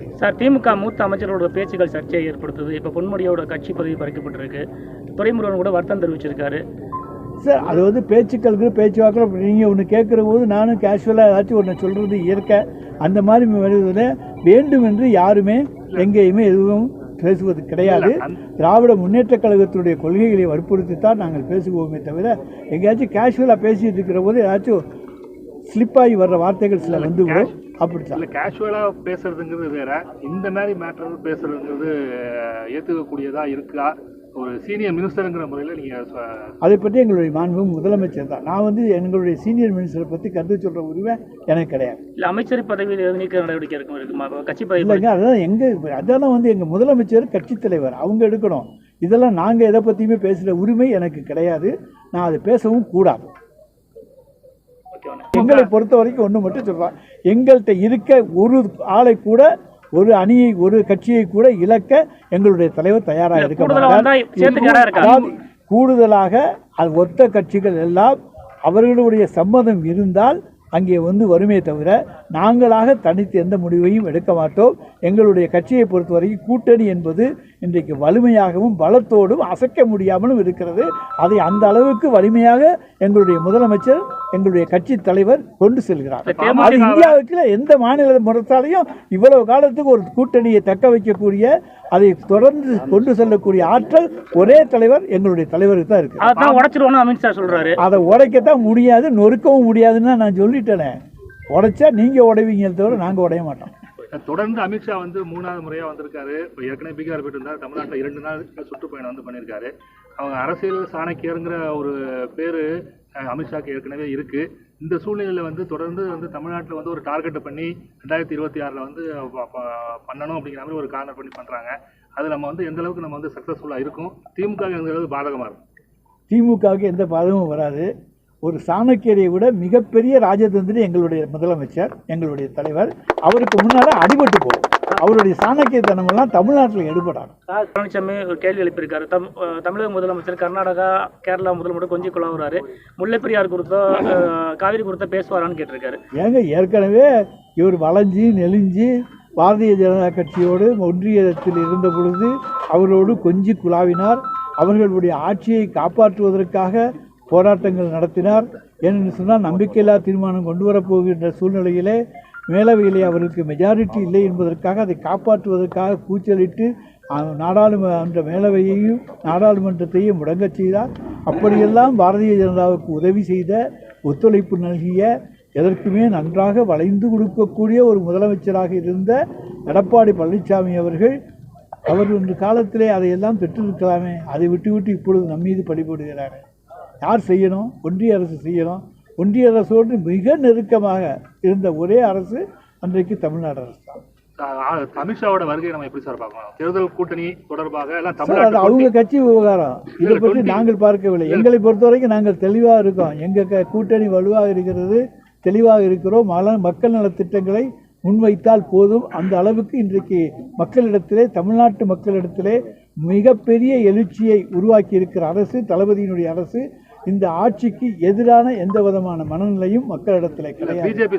Sir திமுக மூத்த அமைச்சர்களோட பேச்சுகள் சர்ச்சையை ஏற்படுத்துது. இப்போ பொன்முடியோட கட்சி பதவி பறிக்கப்பட்டிருக்கு. துரைமுருகன் கூட வருத்தம் தெரிவிச்சிருக்காரு. சார் அது வந்து பேச்சுக்களுக்கு பேச்சுவாக்கில் நீங்கள் ஒன்று கேட்குற போது நானும் கேஷுவலாக ஏதாச்சும் ஒன்று சொல்கிறது இயற்கை. அந்த மாதிரி வருவதில் வேண்டும் என்று யாருமே எங்கேயுமே எதுவும் பேசுவது கிடையாது. திராவிட முன்னேற்றக் கழகத்தினுடைய கொள்கைகளை வற்புறுத்தி தான் நாங்கள் பேசுவோமே தவிர எங்கேயாச்சும் கேஷுவலாக பேசிட்டு இருக்கிற போது ஏதாச்சும் ஸ்லிப்பாகி வர்ற வார்த்தைகள் சில வந்து விடும் அப்படித்தான். இல்ல கேஷுவலா பேசுறதுங்கிறது வேற. இந்த மாதிரி மேட்டர் பேசுறதுங்கிறது அஹ், ஏத்துக்கக்கூடியதா இருக்கா? ஒரு சீனியர் மினிஸ்டருங்கிற முறையில நீங்க சொ- அதை பற்றி எங்களுடைய மாண்பு முதலமைச்சர் தான். நான் வந்து எங்களுடைய சீனியர் மினிஸ்டரை பற்றி கருத்து சொல்கிற உரிமை எனக்கு கிடையாது. இல்லை அமைச்சர் பதவியில் எது நீக்க நடவடிக்கை இருக்கும் இருக்குமா? கட்சி பதவி இல்லைங்க அதான் எங்கள் அதெல்லாம் வந்து எங்கள் முதலமைச்சர் கட்சித் தலைவர் அவங்க எடுக்கணும். இதெல்லாம் நாங்கள் எதை பற்றியுமே பேசுகிற உரிமை எனக்கு கிடையாது. நான் அதை பேசவும் கூடாது. எங்களை பொறுத்த வரைக்கும் ஒன்று மட்டும் சொல்கிறேன் எங்கள்கிட்ட இருக்க ஒரு ஆளை கூட ஒரு அணியை ஒரு கட்சியை கூட இழக்க எங்களுடைய தலைவர் தயாராக இருக்க கூடுதலாக அது ஒத்த கட்சிகள் எல்லாம் அவர்களுடைய சம்மதம் இருந்தால் அங்கே வந்து வருமே தவிர நாங்களாக தனித்து எந்த முடிவையும் எடுக்க மாட்டோம். எங்களுடைய கட்சியை பொறுத்தவரைக்கும் கூட்டணி என்பது இன்றைக்கு வலிமையாகவும் பலத்தோடும் அசைக்க முடியாமலும் இருக்கிறது. அதை அந்த அளவுக்கு வலிமையாக எங்களுடைய முதலமைச்சர் எங்களுடைய கட்சி தலைவர் கொண்டு செல்கிறார். அது இந்தியாவுக்கு எந்த மாநில முறைத்தாலையும் இவ்வளவு காலத்துக்கு ஒரு கூட்டணியை தக்க வைக்கக்கூடிய அதை தொடர்ந்து கொண்டு செல்லக்கூடிய ஆற்றல் ஒரே தலைவர் எங்களுடைய தலைவருக்கு தான் இருக்கு. அதான் உடச்சிருவோம்னு அமித்ஷா சொல்றாரு. அதை உடைக்கத்தான் முடியாது நொறுக்கவும் முடியாதுன்னு தான் நான் சொல்லிட்டேனே. உடைச்சா நீங்கள் உடைவீங்க தவிர நாங்கள் உடைய மாட்டோம். தொடர்ந்து அமித்ஷா வந்து மூணாவது முறையா வந்திருக்காரு. இப்போ ஏற்கனவே பீகார் போயிட்டு இருந்தார். தமிழ்நாட்டில் இரண்டு நாள் சுற்றுப்பயணம் வந்து பண்ணியிருக்காரு. அவங்க அரசியல் சாணக்கியருங்கிற ஒரு பேரு அமித்ஷாக்கு ஏற்கனவே இருக்கு. இந்த சூழ்நிலையில் வந்து தொடர்ந்து வந்து தமிழ்நாட்டில் வந்து ஒரு டார்கெட்டை பண்ணி ரெண்டாயிரத்தி இருபத்தி ஆறில் வந்து ப- பண்ணணும் அப்படிங்கிற மாதிரி ஒரு கார்னர் பண்ணி பண்ணுறாங்க அது நம்ம வந்து எந்த அளவுக்கு நம்ம வந்து சக்ஸஸ்ஃபுல்லாக இருக்கும்? திமுக எந்த அளவுக்கு பாதகமாக இருக்கும்? திமுகவுக்கு எந்த பாதகமும் வராது. ஒரு சாணக்கியரை விட மிகப்பெரிய ராஜதந்திரி எங்களுடைய முதலமைச்சர் எங்களுடைய தலைவர். அவருக்கு முன்னால் அடிபட்டு போகும். அவருடைய சாணக்கியத்தனமெல்லாம் தமிழ்நாட்டில் எடுபடாது. பழனிசாமி ஒரு கேள்வி எழுப்பியிருக்காரு. தம் தமிழக முதலமைச்சர் கர்நாடகா கேரளா முதலமைச்சர் கொஞ்சம் குழாவுறாரு. முல்லைப்பெரியார் குறித்தோ அஹ், காவிரி குறித்தோ பேசுவாரான்னு கேட்டிருக்காரு. ஏங்க ஏற்கனவே இவர் வளைஞ்சி நெளிஞ்சு பாரதிய ஜனதா கட்சியோடு ஒன்றியத்தில் இருந்த பொழுது அவரோடு கொஞ்சி குழாவினார். அவர்களுடைய ஆட்சியை காப்பாற்றுவதற்காக போராட்டங்கள் நடத்தினார். ஏனென்று சொன்னால் நம்பிக்கையில்லா தீர்மானம் கொண்டு வரப்போகின்ற சூழ்நிலையிலே மேலவையிலே அவர்களுக்கு மெஜாரிட்டி இல்லை என்பதற்காக அதை காப்பாற்றுவதற்காக கூச்சலிட்டு நாடாளுமன்ற மேலவையையும் நாடாளுமன்றத்தையும் முடங்கச் செய்தார். அப்படியெல்லாம் பாரதிய ஜனதாவுக்கு உதவி செய்த ஒத்துழைப்பு நல்கிய எதற்குமே நன்றாக வளைந்து கொடுக்கக்கூடிய ஒரு முதலமைச்சராக இருந்த எடப்பாடி பழனிசாமி அவர்கள் அவர் ஒன்று காலத்திலே அதையெல்லாம் பெற்றிருக்கலாமே அதை விட்டுவிட்டு இப்பொழுது நம் பழிபடுகிறார்கள். யார் செய்யணும்? ஒன்றிய அரசு செய்யணும். ஒன்றிய அரசோடு மிக நெருக்கமாக இருந்த ஒரே அரசு அன்றைக்கு தமிழ்நாடு அரசு தான் அமித்ஷாவோட வருகையை நம்ம எப்படி சார் பார்க்கலாம் தேர்தல் கூட்டணி தொடர்பாக எல்லாம் அவங்க கட்சி விவகாரம். இதை பற்றி நாங்கள் பார்க்கவில்லை. எங்களை பொறுத்த வரைக்கும் நாங்கள் தெளிவாக இருக்கோம். எங்கள் க கூட்டணி வலுவாக இருக்கிறது தெளிவாக இருக்கிறோம். மக்கள் நலத் திட்டங்களை முன்வைத்தால் போதும். அந்த அளவுக்கு இன்றைக்கு மக்களிடத்திலே தமிழ்நாட்டு மக்களிடத்திலே மிகப்பெரிய எழுச்சியை உருவாக்கி இருக்கிற அரசு தளபதியினுடைய அரசு இந்த ஆட்சிக்கு எதிரான எந்த விதமான மனநிலையும் மக்களிடத்திலே கிடையாது.